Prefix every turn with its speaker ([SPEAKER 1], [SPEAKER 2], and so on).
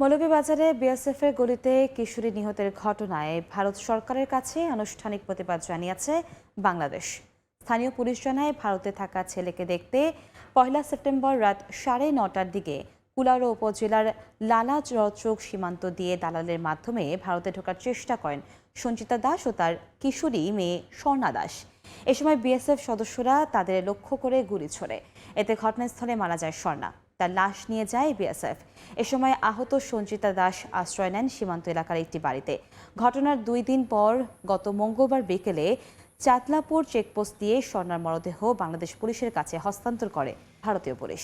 [SPEAKER 1] মৌলভীবাজারে BSF এর গুলিতে কিশোরী নিহতের ঘটনায় ভারত সরকারের কাছে আনুষ্ঠানিক প্রতিবাদ জানিয়েছে বাংলাদেশ। স্থানীয় পুলিশ জানায়, ভারতে থাকা ছেলেকে দেখতে পয়লা সেপ্টেম্বর রাত সাড়ে নটার দিকে কুলারো উপজেলার লালা চৌক সীমান্ত দিয়ে দালালের মাধ্যমে ভারতে ঢোকার চেষ্টা করেন সঞ্চিতা দাস ও তার কিশোরী মেয়ে স্বর্ণা দাস। এ সময় বিএসএফ সদস্যরা তাদের লক্ষ্য করে গুলি ছোড়ে। এতে ঘটনাস্থলে মারা যায় স্বর্ণা। তার লাশ নিয়ে যায় বিএসএফ। এ সময় আহত সঞ্চিতা দাস আশ্রয় নেন সীমান্ত এলাকার একটি বাড়িতে। ঘটনার দুই দিন পর গত মঙ্গলবার বিকেলে চাতলাপুর চেকপোস্ট দিয়ে স্বর্ণার মরদেহ বাংলাদেশ পুলিশের কাছে হস্তান্তর করে ভারতীয় পুলিশ।